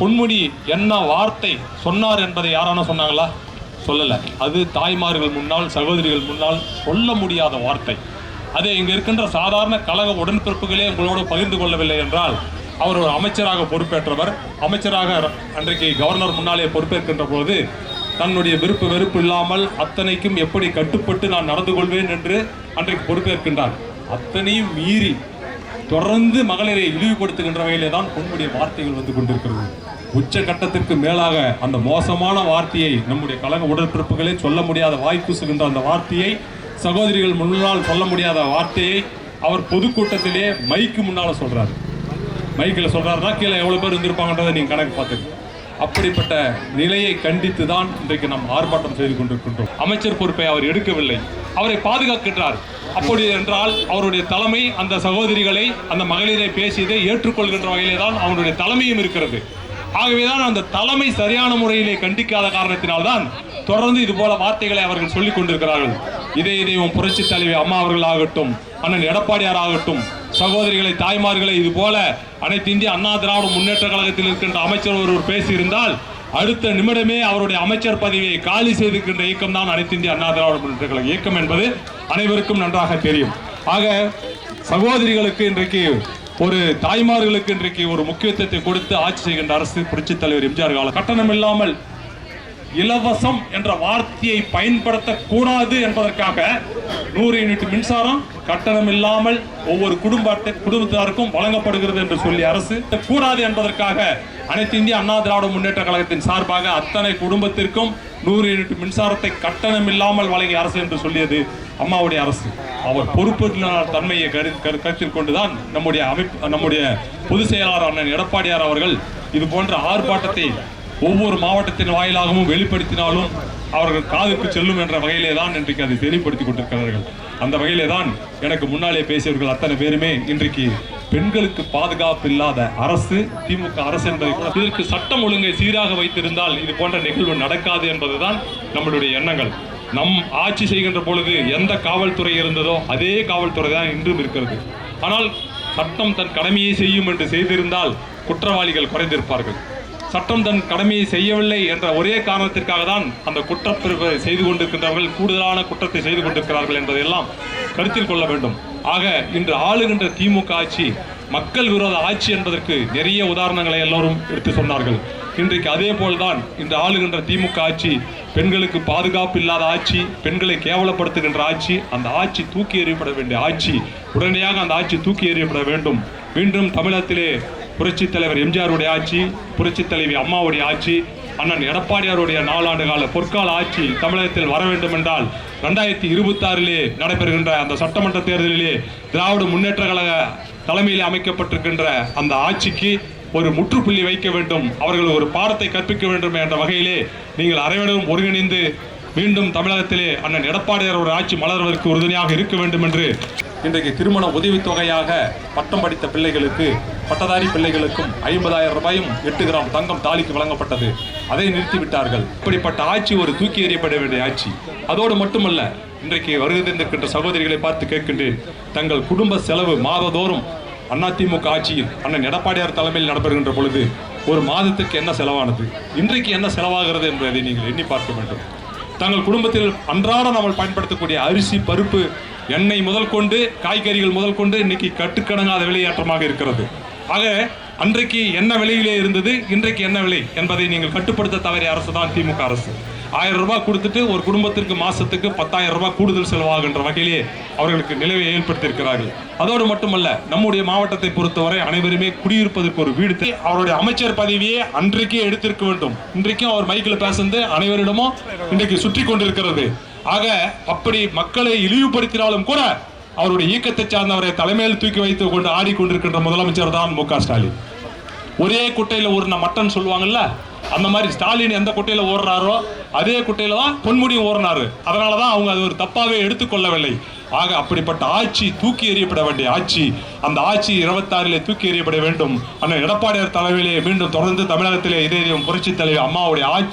பொன்முடி என்ன வார்த்தை சொன்னார் என்பதை யாரான சொன்னாங்களா? சொல்லலை. அது தாய்மார்கள் முன்னால் சகோதரிகள் முன்னால் சொல்ல முடியாத வார்த்தை. அதே இங்கே இருக்கின்ற சாதாரண கழக உடன்பிறப்புகளே உங்களோடு பகிர்ந்து கொள்ளவில்லை என்றால் அவர் ஒரு அமைச்சராக பொறுப்பேற்றவர். அமைச்சராக அன்றைக்கு கவர்னர் முன்னாலே பொறுப்பேற்கின்ற பொழுது தன்னுடைய விருப்பு வெறுப்பு இல்லாமல் அத்தனைக்கும் எப்படி கட்டுப்பட்டு நான் நடந்து கொள்வேன் என்று அன்றைக்கு பொறுப்பேற்கின்றார். அத்தனையும் மீறி தொடர்ந்து மகளிரை இழிவுபடுத்துகின்ற வகையிலே தான் பொன்முடைய வார்த்தைகள் வந்து கொண்டிருக்கிறது. உச்ச கட்டத்திற்கு மேலாக அந்த மோசமான வார்த்தையை நம்முடைய கழக உடற்பிறப்புகளே சொல்ல முடியாத வாய்ப்புசுகின்ற அந்த வார்த்தையை சகோதரிகள் முன்னால் சொல்ல முடியாத வார்த்தையை அவர் பொதுக்கூட்டத்திலே மைக்கு முன்னால் சொல்கிறார் மைக்கில் சொல்றாருன்னா கீழே எவ்வளோ பேர் இருந்திருப்பாங்கன்றதை நீங்கள் கணக்கு பார்த்துக்கோங்க. அப்படிப்பட்ட நிலையை கண்டித்து தான் இன்றைக்கு நாம் ஆர்ப்பாட்டம் செய்து கொண்டிருக்கின்றோம். அமைச்சர் பொறுப்பை அவர் எடுக்கவில்லை. அவரை பாதுகாக்கின்றார். அப்படி என்றால் அவருடைய தலைமை அந்த சகோதரிகளை அந்த மகளிரை பேசியதை ஏற்றுக்கொள்கின்ற வகையிலே தான் அவருடைய தலைமையும் இருக்கிறது. ஆகவேதான் அந்த தலைமை சரியான முறையிலே கண்டிக்காத காரணத்தினால்தான் தொடர்ந்து இது போல வார்த்தைகளை அவர்கள் சொல்லிக் கொண்டிருக்கிறார்கள். இதே இதையும் புரட்சி தலைவி அம்மா அவர்கள் ஆகட்டும் அண்ணன் எடப்பாடியார் ஆகட்டும் சகோதரிகளை தாய்மார்களை இது போல அனைத்து இந்திய அண்ணா திராவிட முன்னேற்ற கழகத்தில் இருக்கின்ற அமைச்சர் ஒருவர் பேசியிருந்தால் அடுத்த நிமிடமே அவருடைய அமைச்சர் பதவியை காலி செய்திருக்கின்ற இயக்கம் தான் அனைத்து இந்திய அண்ணா திராவிட முன்னேற்ற கழக இயக்கம் என்பது அனைவருக்கும் நன்றாக தெரியும். ஆக சகோதரிகளுக்கு இன்றைக்கு ஒரு தாய்மார்களுக்கு இன்றைக்கு ஒரு முக்கியத்துவத்தை கொடுத்து ஆட்சி செய்கின்ற அரசு புரட்சித் தலைவர் எம்ஜிஆர் கால கட்டணம் இல்லாமல் இலவசம் என்ற வார்த்தையை பயன்படுத்தக்கூடாது என்பதற்காக நூறு யூனிட் மின்சாரம் கட்டணம் இல்லாமல் ஒவ்வொரு குடும்ப குடும்பத்தாருக்கும் வழங்கப்படுகிறது என்று சொல்லி அரசு கூடாது என்பதற்காக அனைத்து இந்திய அண்ணா திராவிட முன்னேற்ற கழகத்தின் சார்பாக அத்தனை குடும்பத்திற்கும் நூறு யூனிட் மின்சாரத்தை கட்டணம் இல்லாமல் வழங்கிய அரசு என்று சொல்லியது அம்மாவுடைய அரசு. அவர் பொறுப்புள்ள தன்மையை கரு- கரு- கருத்தில் கொண்டுதான் நம்முடைய அமைப்பு நம்முடைய பொதுச் செயலாளர் அண்ணன் எடப்பாடியார் அவர்கள் இது போன்ற ஆர்ப்பாட்டத்தை ஒவ்வொரு மாவட்டத்தின் வாயிலாகவும் வெளிப்படுத்தினாலும் அவர்கள் காதுக்கு செல்லும் என்ற வகையிலே தான் இன்றைக்கு அதை தெளிவுபடுத்தி கொண்டிருக்கிறார்கள். அந்த வகையிலே தான் எனக்கு முன்னாலே பேசியவர்கள் அத்தனை பேருமே இன்றைக்கு பெண்களுக்கு பாதுகாப்பு இல்லாத அரசு திமுக அரசு என்பதை கூட இதற்கு சட்டம் ஒழுங்கை சீராக வைத்திருந்தால் இது போன்ற நிகழ்வு நடக்காது என்பதுதான் நம்மளுடைய எண்ணங்கள். நம் ஆட்சி செய்கின்ற பொழுது எந்த காவல்துறை இருந்ததோ அதே காவல்துறை தான் இன்றும் இருக்கிறது. ஆனால் சட்டம் தன் கடமையை செய்யும் என்று செய்திருந்தால் குற்றவாளிகள் குறைந்திருப்பார்கள். சட்டம் தன் கடமையை செய்யவில்லை என்ற ஒரே காரணத்திற்காக தான் அந்த குற்றப்பிரிவை செய்து கொண்டிருக்கின்றவர்கள் கூடுதலான குற்றத்தை செய்து கொண்டிருக்கிறார்கள் என்பதையெல்லாம் கருத்தில் கொள்ள வேண்டும். ஆக இன்று ஆளுகின்ற திமுக ஆட்சி மக்கள் விரோத ஆட்சி என்பதற்கு நிறைய உதாரணங்களை எல்லோரும் எடுத்து சொன்னார்கள். இன்றைக்கு அதே போல்தான் இன்று ஆளுகின்ற திமுக ஆட்சி பெண்களுக்கு பாதுகாப்பு இல்லாத ஆட்சி பெண்களை கேவலப்படுத்துகின்ற ஆட்சி அந்த ஆட்சி தூக்கி எறியப்பட வேண்டிய ஆட்சி உடனடியாக அந்த ஆட்சி தூக்கி எறியப்பட வேண்டும். மீண்டும் தமிழகத்திலே புரட்சித் தலைவர் எம்ஜிஆருடைய ஆட்சி புரட்சித் தலைவி அம்மாவுடைய ஆட்சி அண்ணன் எடப்பாடியாருடைய நாலாண்டு கால பொற்கால ஆட்சி தமிழகத்தில் வர வேண்டும் என்றால் ரெண்டாயிரத்தி இருபத்தி ஆறிலே நடைபெறுகின்ற அந்த சட்டமன்ற தேர்தலிலே திராவிட முன்னேற்ற கழக தலைமையில் அமைக்கப்பட்டிருக்கின்ற அந்த ஆட்சிக்கு ஒரு முற்றுப்புள்ளி வைக்க வேண்டும். அவர்கள் ஒரு பாடத்தை கற்பிக்க வேண்டும் என்ற வகையிலே நீங்கள் அனைவரும் ஒருங்கிணைந்து மீண்டும் தமிழகத்திலே அண்ணன் எடப்பாடியார் ஒரு ஆட்சி மலர்வதற்கு உறுதுணையாக இருக்க வேண்டும் என்று இன்றைக்கு திருமண உதவித்தொகையாக பட்டம் படித்த பிள்ளைகளுக்கு பட்டதாரி பிள்ளைகளுக்கும் ஐம்பதாயிரம் ரூபாயும் எட்டு கிராம் தங்கம் தாலிக்கு வழங்கப்பட்டது. அதை நிறுத்திவிட்டார்கள். இப்படிப்பட்ட ஆட்சி ஒரு தூக்கி எறியப்பட வேண்டிய ஆட்சி. அதோடு மட்டுமல்ல இன்றைக்கு வருகை தந்திருக்கின்ற சகோதரிகளை பார்த்து கேட்கின்றேன். தங்கள் குடும்ப செலவு மாதந்தோறும் அதிமுக ஆட்சியில் அண்ணன் எடப்பாடியார் தலைமையில் நடைபெறுகின்ற பொழுது ஒரு மாதத்துக்கு என்ன செலவானது? இன்றைக்கு என்ன செலவாகிறது என்பதை நீங்கள் எண்ணி பார்க்க வேண்டும். தங்கள் குடும்பத்தில் அன்றாடம் நம்ம பயன்படுத்தக்கூடிய அரிசி பருப்பு எண்ணெய் முதல் கொண்டு காய்கறிகள் முதல் கொண்டு இன்னைக்கு கட்டுக்கடங்காத விலையேற்றமாக இருக்கிறது. ஆக அன்றைக்கு என்ன விலையிலே இருந்தது இன்றைக்கு என்ன விலை என்பதை நீங்கள் கட்டுப்படுத்த தவறிய அரசு தான் திமுக அரசு. ஆயிரம் ரூபாய் கொடுத்துட்டு ஒரு குடும்பத்திற்கு மாசத்துக்கு பத்தாயிரம் ரூபாய் கூடுதல் செலவாகின்ற வகையிலே அவர்களுக்கு நிலவை ஏற்படுத்தியிருக்கிறார்கள். அதோடு மட்டுமல்ல நம்முடைய மாவட்டத்தை பொறுத்தவரை அனைவருமே குடியிருப்பதற்கு ஒரு வீடு அவருடைய அமைச்சர் பதவியை அன்றைக்கே எடுத்திருக்க வேண்டும். இன்றைக்கும் அவர் மைக்கில் பேசுந்து அனைவரிடமும் இன்றைக்கு சுற்றி கொண்டிருக்கிறது. ஆக அப்படி மக்களை இழிவுபடுத்தினாலும் கூட அவருடைய இயக்கத்தை சார்ந்தவரை தலைமையில் தூக்கி வைத்துக் கொண்டு ஆடிக்கொண்டிருக்கின்ற முதலமைச்சர் தான் மு க. ஸ்டாலின். ஒரே குட்டையில் ஊறின மட்டன் சொல்லுவாங்கல்ல அந்த மாதிரி ஸ்டாலின் எந்த குட்டையில் ஓடுறாரோ அதே குட்டையில் தான் பொன்முடியும் ஓடினாரு அதனால தான் அவங்க அது ஒரு தப்பாகவே எடுத்துக்கொள்ளவில்லை ஆக அப்படிப்பட்ட ஆட்சி தூக்கி எறியப்பட வேண்டிய ஆட்சி அந்த ஆட்சி இருபத்தாறிலே தூக்கி எறியப்பட வேண்டும். அண்ணன் எடப்பாடியார் தலைமையிலே மீண்டும் தொடர்ந்து தமிழகத்திலே இதே புரட்சி தலைவர் அம்மாவுடைய ஆட்சி